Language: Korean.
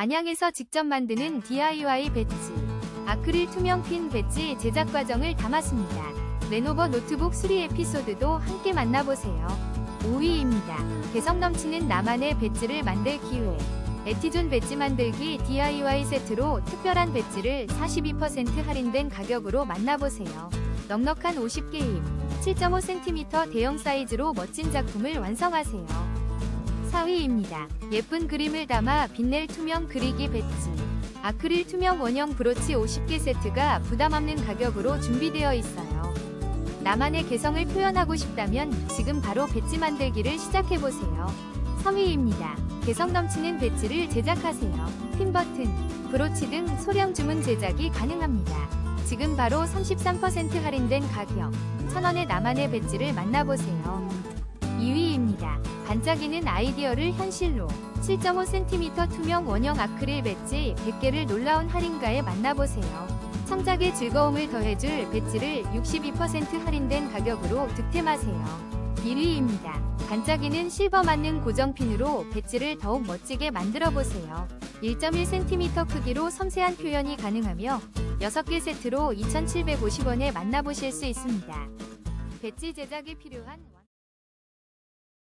안양에서 직접 만드는 DIY 배지, 아크릴 투명 핀 배지 제작 과정을 담았습니다. 레노버 노트북 수리 에피소드도 함께 만나보세요. 5위입니다. 개성 넘치는 나만의 배지를 만들 기회. 에티존 배지 만들기 DIY 세트로 특별한 배지를 42% 할인된 가격으로 만나보세요. 넉넉한 50개임, 7.5cm 대형 사이즈로 멋진 작품을 완성하세요. 4위입니다. 예쁜 그림을 담아 빛낼 투명 그리기 배지. 아크릴 투명 원형 브로치 50개 세트가 부담 없는 가격으로 준비되어 있어요. 나만의 개성을 표현하고 싶다면 지금 바로 배지 만들기를 시작해보세요. 3위입니다. 개성 넘치는 배지를 제작하세요. 핀 버튼, 브로치 등 소량 주문 제작이 가능합니다. 지금 바로 33% 할인된 가격, 1000원의 나만의 배지를 만나보세요. 2위입니다. 반짝이는 아이디어를 현실로 7.5cm 투명 원형 아크릴 배지 100개를 놀라운 할인가에 만나보세요. 창작의 즐거움을 더해줄 배지를 62% 할인된 가격으로 득템하세요. 1위입니다. 반짝이는 실버 맞는 고정핀으로 배지를 더욱 멋지게 만들어보세요. 1.1cm 크기로 섬세한 표현이 가능하며 6개 세트로 2,750원에 만나보실 수 있습니다. 배지 제작에 필요한